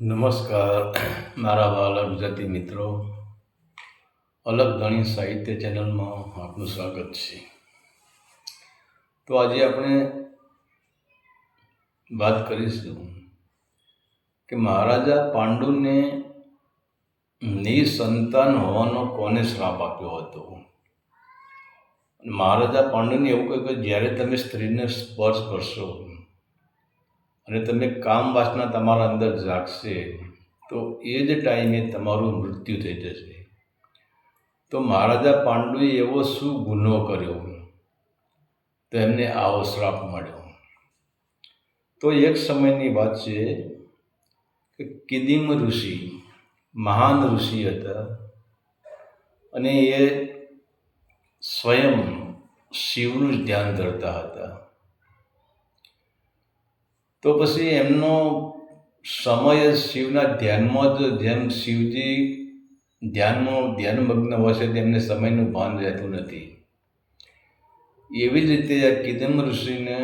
નમસ્કાર, મારા વાલા ગુજરાતી મિત્રો. અલગ ધણી સાહિત્ય ચેનલમાં આપનું સ્વાગત છે. તો આજે આપણે વાત કરીશું કે મહારાજા પાંડુને નિસંતાન હોવાનો કોને શ્રાપ આપ્યો હતો? મહારાજા પાંડુને એવું કહ્યું કે જ્યારે તમે સ્ત્રીને સ્પર્શ કરશો અને તમે કામ વાસના તમારા અંદર જાગશે, તો એ જ ટાઈમે તમારું મૃત્યુ થઈ જશે. તો મહારાજા પાંડુએ એવો શું ગુનો કર્યો? તો એમને આવો શ્રાપ મળ્યો. તો એક સમયની વાત છે કે કિદિમ ઋષિ, મહાન ઋષિ હતા અને એ સ્વયં શિવનું જ ધ્યાન ધરતા હતા. તો પછી એમનો સમય શિવના ધ્યાનમાં જ, જેમ શિવજી ધ્યાનમાં ધ્યાનમગ્ન હોય છે, તેમને સમયનું ભાન રહેતું નથી. એવી જ રીતે આ કિદમ ઋષિને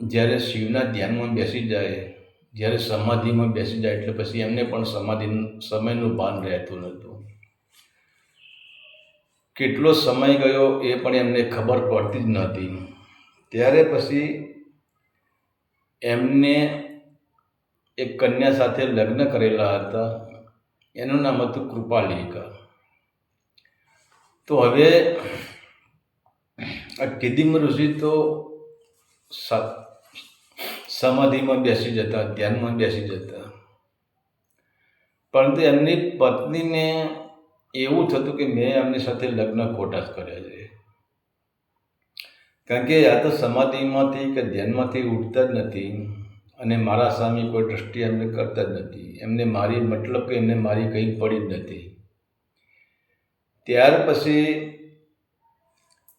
જ્યારે શિવના ધ્યાનમાં બેસી જાય, જ્યારે સમાધિમાં બેસી જાય, એટલે પછી એમને પણ સમાધિ, સમયનું ભાન રહેતું નહોતું. કેટલો સમય ગયો એ પણ એમને ખબર પડતી જ નહોતી. ત્યારે પછી એમને એક કન્યા સાથે લગ્ન કરેલા હતા. એનું નામ હતું કૃપાલિકા તો હવે આ કિદિમ ઋષિ તો સમાધિમાં બેસી જતા, ધ્યાનમાં બેસી જતા. પરંતુ એમની પત્નીને એવું થતું કે મેં એમની સાથે લગ્ન ખોટા જ કર્યા છે. કારણ કે આ તો સમાધિમાંથી કે ધ્યાનમાંથી ઉઠતા જ નથી અને મારા સામે કોઈ દ્રષ્ટિ એમને કરતા જ નથી. એમને મારી મતલબ કે એમને મારી કંઈ પડી જ નથી. ત્યાર પછી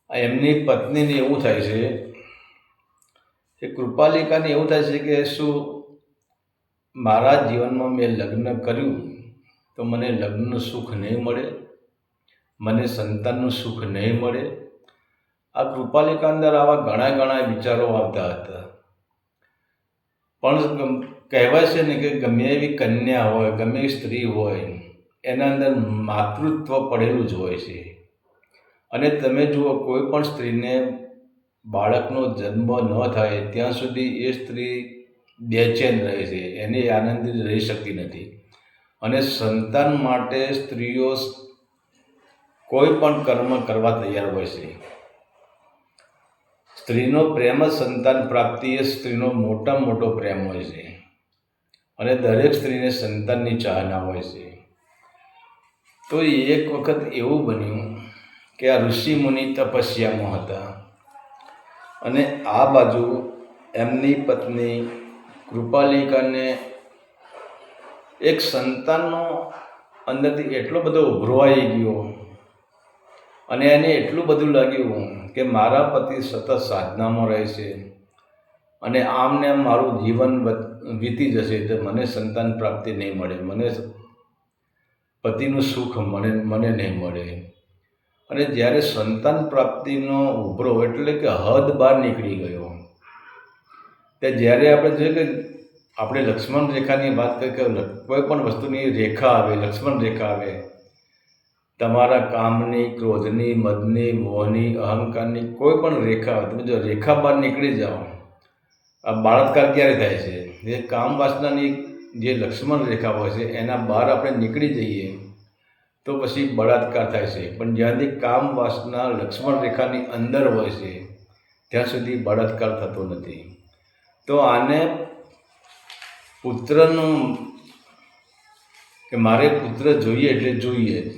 એમની પત્નીને એવું થાય છે કે કૃપાલિકાને એવું થાય છે કે શું મારા જીવનમાં મેં લગ્ન કર્યું તો મને લગ્નનું સુખ નહીં મળે? મને સંતાનનું સુખ નહીં મળે? આ કૃપાલિકા અંદર આવા ઘણા ઘણા વિચારો આવતા હતા. પણ કહેવાય છે ને કે ગમે એવી કન્યા હોય, ગમે એવી સ્ત્રી હોય, એના અંદર માતૃત્વ પડેલું જ હોય છે. અને તમે જુઓ, કોઈ પણ સ્ત્રીને બાળકનો જન્મ ન થાય, ત્યાં સુધી એ સ્ત્રી બેચેન રહે છે, એને આનંદિત રહી શકતી નથી. અને સંતાન માટે સ્ત્રીઓ કોઈ પણ કર્મ કરવા તૈયાર હોય છે. સ્ત્રીનો પ્રેમ જ સંતાન પ્રાપ્તિ એ સ્ત્રીનો મોટામાં મોટો પ્રેમ હોય છે. અને દરેક સ્ત્રીને સંતાનની ચાહના હોય છે. તો એક વખત એવું બન્યું કે આ ઋષિ મુનિ તપસ્યામાં હતા. અને આ બાજુ એમની પત્ની કૃપાલિકાને એક સંતાનનો અંદરથી એટલો બધો ઉભરવાઈ ગયો અને એને એટલું બધું લાગ્યું કે મારા પતિ સતત સાધનામાં રહે છે અને આમને આમ મારું જીવન વીતી જશે તો મને સંતાન પ્રાપ્તિ નહીં મળે. મને પતિનું સુખ મને મને નહીં મળે. અને જ્યારે સંતાન પ્રાપ્તિનો ઉભરો એટલે કે હદ બહાર નીકળી ગયો, તે જ્યારે આપણે જોઈએ કે આપણે લક્ષ્મણ રેખાની વાત કરીએ કે કોઈ પણ વસ્તુની રેખા આવે, લક્ષ્મણ રેખા આવે તમારા કામની, ક્રોધની, મદની, મોહની, અહંકારની કોઈ પણ રેખા, તમે જો રેખા બહાર નીકળી જાઓ, આ બાળાત્કાર ક્યારે થાય છે? એ કામ વાસનાની જે લક્ષ્મણ રેખા હોય છે, એના બહાર આપણે નીકળી જઈએ, તો પછી બળાત્કાર થાય છે. પણ જ્યાંથી કામ વાસના લક્ષ્મણ રેખાની અંદર હોય છે, ત્યાં સુધી બળાત્કાર થતો નથી. તો આને પુત્રનું, કે મારે પુત્ર જોઈએ એટલે જોઈએ.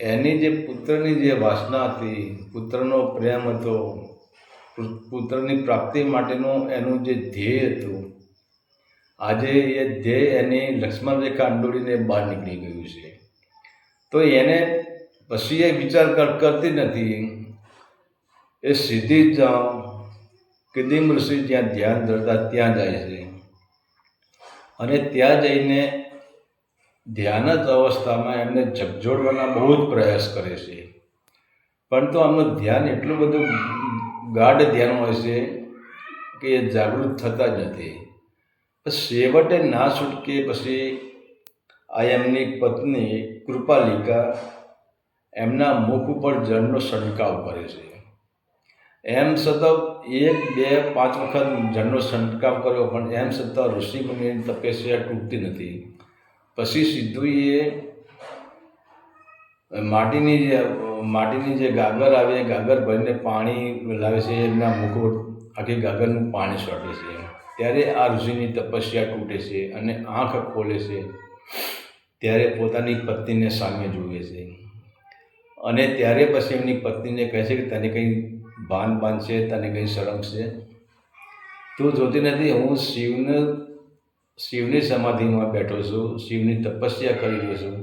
એની જે પુત્રની જે વાસના હતી, પુત્રનો પ્રેમ હતો પુત્રની પ્રાપ્તિ માટેનું એનું જે ધ્યેય હતું, આજે એ ધ્યેય એની લક્ષ્મણ રેખા અંડોળીને બહાર નીકળી ગયું છે. તો એને પછી એ વિચાર કરતી નથી. એ સીધી જ કિદિમ ઋષિ જ્યાં ધ્યાન ધરતા ત્યાં જાય છે. અને ત્યાં જઈને ધ્યાન જ અવસ્થામાં એમને ઝકઝોડવાના બહુ જ પ્રયાસ કરે છે. પરંતુ આમનું ધ્યાન એટલું બધું ગાઢ ધ્યાન હોય છે કે એ જાગૃત થતા જ નથી. છેવટે ના છૂટકે પછી આ એમની પત્ની કૃપાલિકા એમના મુખ ઉપર જળનો છંટકાવ કરે છે. એમ છતાં એક, બે, પાંચ વખત જળનો છંટકાવ કર્યો પણ એમ છતાં ઋષિમુનિની તપસ્યા તૂટતી નથી. પછી સીધું એ માટીની જે માટીની જે ગાગર આવે, એ ગાગર ભરીને પાણી લાવે છે, એમના મુખોટ આખી ગાગરનું પાણી છોટે છે. ત્યારે આ ઋષિની તપસ્યા તૂટે છે અને આંખ ખોલે છે. ત્યારે પોતાની પત્નીને સામે જુએ છે. અને ત્યારે પછી એમની પત્નીને કહે છે કે તને કંઈ ભાન ભાન છે, તને કંઈ શરમ છે? તું જોતી નથી, હું શિવને શિવની સમાધિમાં બેઠો છું, શિવની તપસ્યા કરી રહ્યો છું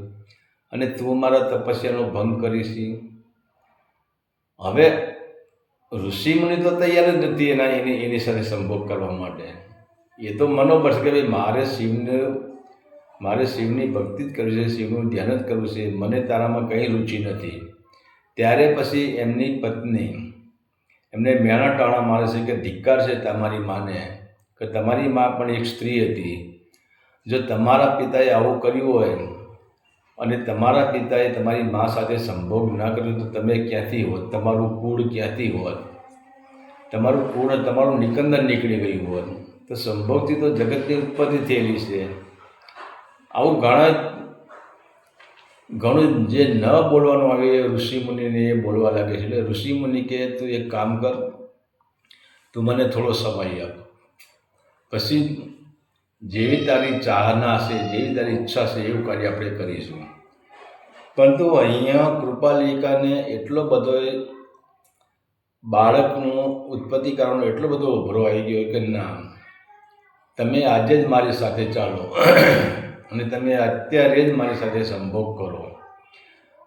અને તું મારા તપસ્યાનો ભંગ કરીશ. હવે ઋષિમુનિ તો તૈયાર જ નથી એના એની એની સાથે સંભોગ કરવા માટે. એ તો મનોબળ છે કે ભાઈ મારે શિવને મારે શિવની ભક્તિ જ કરવી છે, શિવનું ધ્યાન જ કરવું છે, મને તારામાં કંઈ રુચિ નથી. ત્યારે પછી એમની પત્ની એમને મેણા ટાણા મારે છે કે ધિક્કાર છે તમારી માને. કે તમારી મા પણ એક સ્ત્રી હતી. જો તમારા પિતાએ આવું કર્યું હોય અને તમારા પિતાએ તમારી મા સાથે સંભોગ ના કર્યો તો તમે ક્યાંથી હોત? તમારું કુળ ક્યાંથી હોત? તમારું કુળ તમારું નિકંદન નીકળી ગયું હોત. તો સંભોગથી તો જગતની ઉત્પત્તિ થયેલી છે. આવું ઘણા ઘણું જે ન બોલવાનું આવે એ ઋષિમુનિને એ બોલવા લાગે છે. એટલે ઋષિમુનિ કે તું એક કામ કર, તું મને થોડો સમય આપ. પછી જેવી તારી ચાહના છે જેવી તારી ઈચ્છા છે એવું કાર્ય આપણે કરીશું. પરંતુ અહીંયા કૃપાલિકાને એટલો બધો બાળકનું ઉત્પત્તિ કરવાનો એટલો બધો ઉભરો આવી ગયો કે ના, તમે આજે જ મારી સાથે ચાલો અને તમે અત્યારે જ મારી સાથે સંભોગ કરો.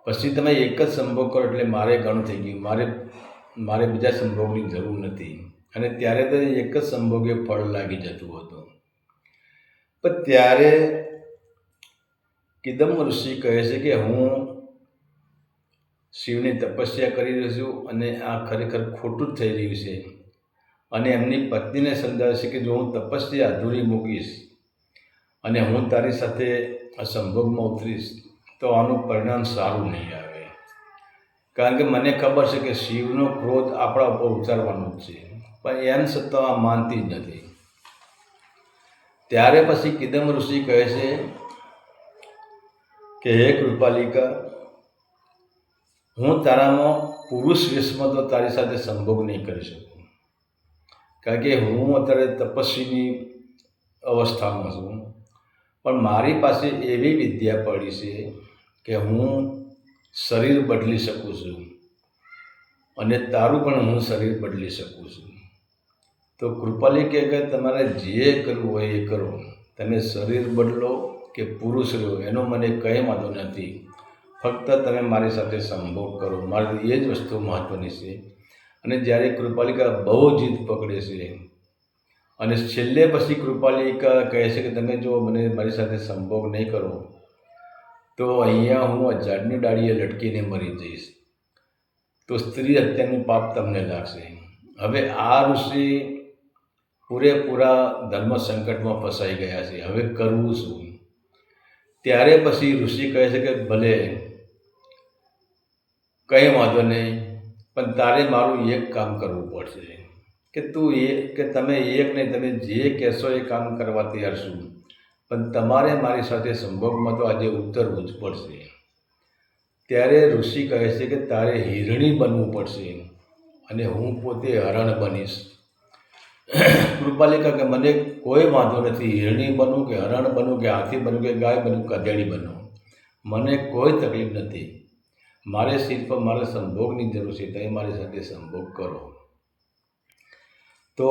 પછી તમે એક જ સંભોગ કરો એટલે મારે ઘણું થઈ ગયું. મારે મારે બીજા સંભોગની જરૂર નથી. અને ત્યારે તો એક જ સંભોગે ફળ લાગી જતું હતું. પણ ત્યારે કિદમ ઋષિ કહે છે કે હું શિવની તપસ્યા કરી રહ્યો છું અને આ ખરેખર ખોટું જ થઈ રહ્યું છે. અને એમની પત્નીને સમજાવે છે કે જો હું તપસ્યા અધૂરી મૂકીશ અને હું તારી સાથે આ સંભોગમાં ઉતરીશ, તો આનું પરિણામ સારું નહીં આવે. કારણ કે મને ખબર છે કે શિવનો ક્રોધ આપણા ઉપર ઉતારવાનો જ છે. પણ એમ છતાં માનતી જ નથી. ત્યારે પછી કિદમ ઋષિ કહે છે કે, હે કૃપાલિકા, હું તારામાં પુરુષ વેશમાં તો તારી સાથે સંભોગ નહીં કરી શકું. કારણ કે હું અત્યારે તપસ્વીની અવસ્થામાં છું. પણ મારી પાસે એવી વિદ્યા પડી છે કે હું શરીર બદલી શકું છું અને તારું પણ હું શરીર બદલી શકું છું. તો કૃપાલી કહે કે તમારે જે કરવું હોય એ કરો. તમે શરીર બદલો કે પુરુષ રહ્યો, એનો મને કંઈ વાંધો નથી. ફક્ત તમે મારી સાથે સંભોગ કરો. મારી એ જ વસ્તુ મહત્ત્વની છે. અને જ્યારે કૃપાલિકા બહુ જીદ પકડે છે, અને છેલ્લે પછી કૃપાલિકા કહે છે કે તમે જો મને મારી સાથે સંભોગ નહીં કરો, તો અહીંયા હું ઝાડની ડાળીએ લટકીને મરી જઈશ. તો સ્ત્રી હત્યાનું પાપ તમને લાગશે. હવે આ ઋષિ પૂરેપૂરા ધર્મ સંકટમાં ફસાઈ ગયા છે. હવે કરવું શું? ત્યારે પછી ઋષિ કહે છે કે, ભલે, કંઈ વાંધો નહીં, પણ તારે મારું એક કામ કરવું પડશે. કે તું એ, કે તમે એક નહીં તમે જે કહેશો એ કામ કરવા તૈયાર છું. પણ તમારે મારી સાથે સંભોગમાં તો આજે ઉતરવું જ પડશે. ત્યારે ઋષિ કહે છે કે, તારે હિરણી બનવું પડશે અને હું પોતે હરણ બનીશ. કૃપાલિકા કે મને કોઈ વાંધો નથી, હિરણી બનવું કે હરણ બનવું કે હાથી બનવું કે ગાય બનવું કે ગધેડી બનવું મને કોઈ તકલીફ નથી. મારે સિર્ફ મારે સંભોગની જરૂર છે તમે મારી સાથે સંભોગ કરો. તો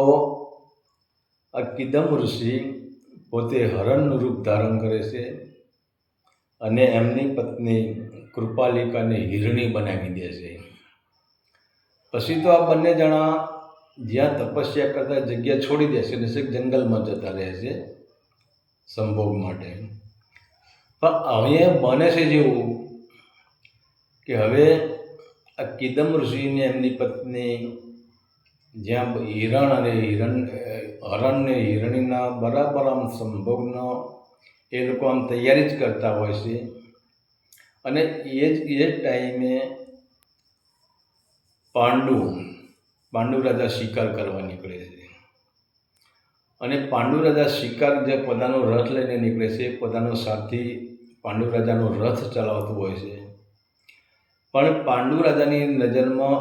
આ કિદમ ઋષિ પોતે હરણનું રૂપ ધારણ કરે છે અને એમની પત્ની કૃપાલિકાને હિરણી બનાવી દે છે. પછી તો આ બંને જણા જ્યાં તપસ્યા કરતા જગ્યા છોડી દે છે અને છેક જંગલમાં જતા રહે છે સંભોગ માટે. પણ અહીંયા બને છે જેવું કે હવે આ કિદમ ઋષિને એમની પત્ની જ્યાં હિરણ અને હિરણ, હરણ ને હિરણીના બરાબર આમ સંભોગનો એ લોકો આમ તૈયારી જ કરતા હોય છે. અને એ જ એ જ ટાઈમે પાંડુ પાંડુ રાજા શિકાર કરવા નીકળે છે. અને પાંડુ રાજા શિકાર જે પોતાનો રથ લઈને નીકળે છે પોતાનો સાથી પાંડુ રાજાનો રથ ચલાવતું હોય છે. પણ પાંડુ રાજાની નજરમાં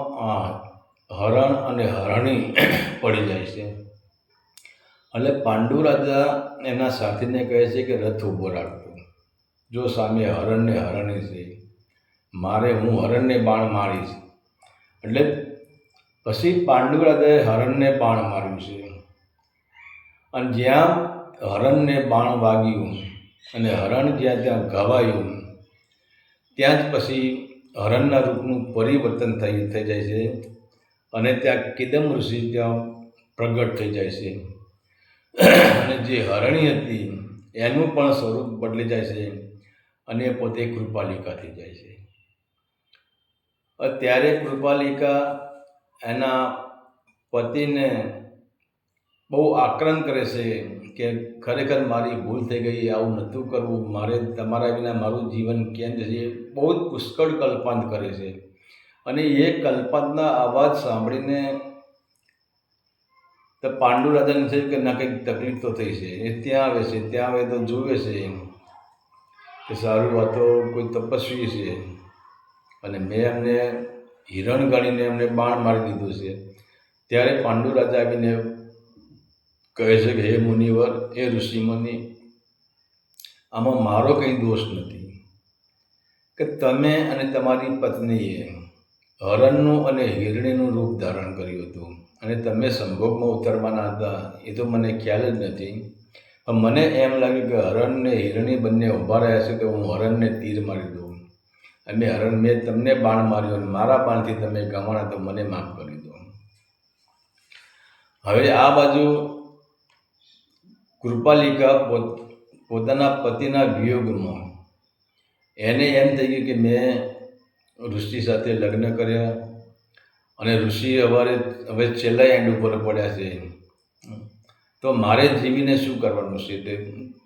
હરણ અને હરણી પડી જાય છે. એટલે પાંડુ રાજા એના સાથીને કહે છે કે રથ ઊભો રાખતો જો સામે હરણને હરણી છે, મારે હું હરણને બાણ મારીશ. એટલે પછી પાંડુરાજે હરણને બાણ માર્યું છે. અને જ્યાં હરણને બાણ વાગ્યું અને હરણ જ્યાં ત્યાં ઘવાયું, ત્યાં જ પછી હરણના રૂપનું પરિવર્તન થઈ થઈ જાય છે અને ત્યાં કિદમ ઋષિ ત્યાં પ્રગટ થઈ જાય છે. અને જે હરણી હતી, એનું પણ સ્વરૂપ બદલી જાય છે અને પોતે કૃપાલિકા થઈ જાય છે. અત્યારે કૃપાલિકા એના પતિને બહુ આક્રંદ કરે છે કે ખરેખર મારી ભૂલ થઈ ગઈ, આવું નહોતું કરવું, મારે તમારા વિના મારું જીવન કેમ છે બહુ જ પુષ્કળ કલ્પાંત કરે છે. અને એ કલ્પાંતના અવાજ સાંભળીને તો પાંડુ રાજાને છે કે ના, કંઈક તકલીફ તો થઈ છે. એ ત્યાં આવે છે, ત્યાં આવે તો જુએ છે કે સારું, આ તો કોઈ તપસ્વી છે. અને મેં એમને હિરણ ગણીને એમને બાણ મારી દીધું છે. ત્યારે પાંડુ રાજા આવીને કહે છે કે, હે મુનિવર એ ઋષિમુનિ, આમાં મારો કંઈ દોષ નથી. કે તમે અને તમારી પત્નીએ હરણનું અને હિરણીનું રૂપ ધારણ કર્યું હતું અને તમે સંભોગમાં ઉતરવાના હતા, એ તો મને ખ્યાલ જ નથી. મને એમ લાગ્યું કે હરણ ને હિરણી બંને ઊભા રહ્યા છે કે હું હરણને તીર મારી દઉં. અને હરણ મેં તમને બાણ માર્યો અને મારા બાણથી તમે ગમાણા તો મને માફ કરી દો. હવે આ બાજુ કૃપાલિકા પોત, પોતાના પતિના વિયોગમાં એને એમ થઈ ગયું કે મેં ઋષિ સાથે લગ્ન કર્યા અને ઋષિ અમારે હવે છેલ્લા એન્ડ ઉપર પડ્યા છે. તો મારે જીવીને શું કરવાનું છે?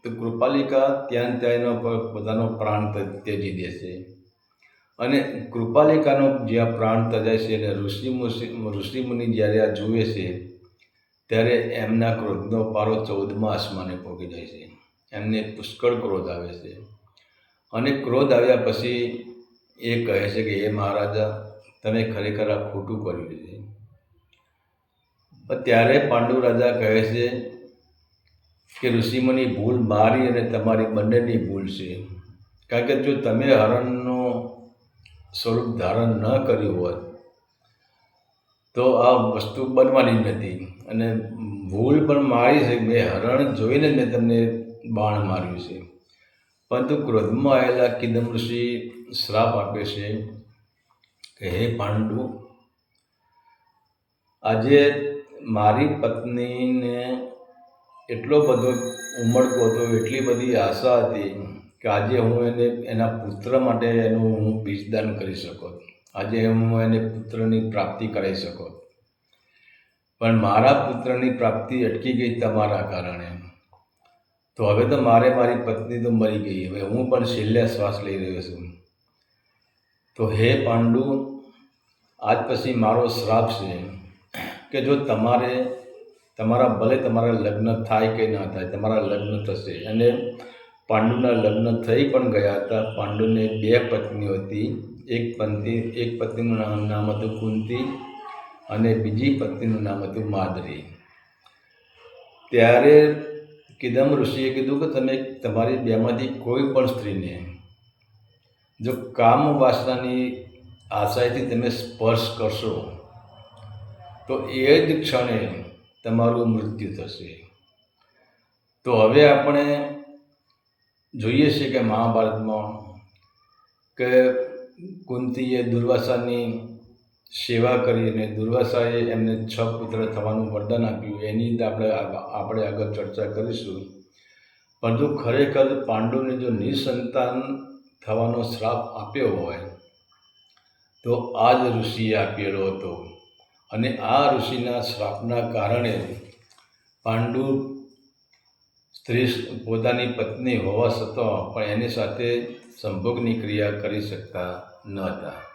તે કૃપાલિકા ત્યાં, ત્યાંનો પોતાનો પ્રાણ ત્યજી દેશે. અને કૃપાલિકાનો જ્યાં પ્રાણ તજાય છે અને ઋષિ ઋષિમુનિ જ્યારે આ જુએ છે, ત્યારે એમના ક્રોધનો પારો ચૌદમાં આસમાને પહોંચી જાય છે. એમને પુષ્કળ ક્રોધ આવે છે. અને ક્રોધ આવ્યા પછી એ કહે છે કે, હે મહારાજા, તમે ખરેખર આ ખોટું કર્યું છે. ત્યારે પાંડુ રાજા કહે છે કે ઋષિમુનિ ભૂલ મારી અને તમારી બંનેની ભૂલ છે. કારણ કે જો તમે હરણનું સ્વરૂપ ધારણ ન કર્યું હોત તો આ વસ્તુ બનવાની જ નથી. અને ભૂલ પણ મારી છે મેં હરણ જોઈને મેં તમને બાણ માર્યું છે. પરંતુ ક્રોધમાં આવેલા કિદમ ઋષિ શ્રાપ આપે છે કે, હે પાંડુ, આજે મારી પત્નીને એટલો બધો ઉમળકો હતો, એટલી બધી આશા હતી કે આજે હું એને, એના પુત્ર માટે એનું હું બીજદાન કરી શકું. આજે હું એને પુત્રની પ્રાપ્તિ કરાવી શકું. પણ મારા પુત્રની પ્રાપ્તિ અટકી ગઈ તમારા કારણે. તો હવે તો મારે મારી પત્ની તો મરી ગઈ. હવે હું પણ છેલ્લે શ્વાસ લઈ રહ્યો છું. તો હે પાંડુ, આજ પછી મારો શ્રાપ છે કે જો તમારે, તમારા ભલે તમારા લગ્ન થાય કે ના થાય, તમારા લગ્ન થશે. અને પાંડુના લગ્ન થઈ પણ ગયા હતા. પાંડુને બે પત્નીઓ હતી. એક પત્ની એક પત્નીનું નામ હતું કુંતી અને બીજી પત્નીનું નામ હતું માદરી. ત્યારે કિદમ ઋષિએ કીધું કે તમે તમારી બેમાંથી કોઈ પણ સ્ત્રીને જો કામ વાસનાની આશાથી તમે સ્પર્શ કરશો, તો એ જ ક્ષણે તમારું મૃત્યુ થશે. તો હવે આપણે જોઈએ છીએ કે મહાભારતમાં કે કુંતીએ દુર્વાસાની સેવા કરી અને દુર્વાસાએ એમને છ પુત્ર થવાનું વરદાન આપ્યું. એની રીતે આપણે આપણે આગળ ચર્ચા કરીશું. પરંતુ ખરેખર પાંડુને જો નિસંતાન થવાનો શ્રાપ આપ્યો હોય, તો આ જ ઋષિએ આપેલો હતો. અને આ ઋષિના શ્રાપના કારણે પાંડુ સ્ત્રી પોતાની પત્ની હોવા છતાં પણ એની સાથે સંભોગની ક્રિયા કરી શકતા ન હતા.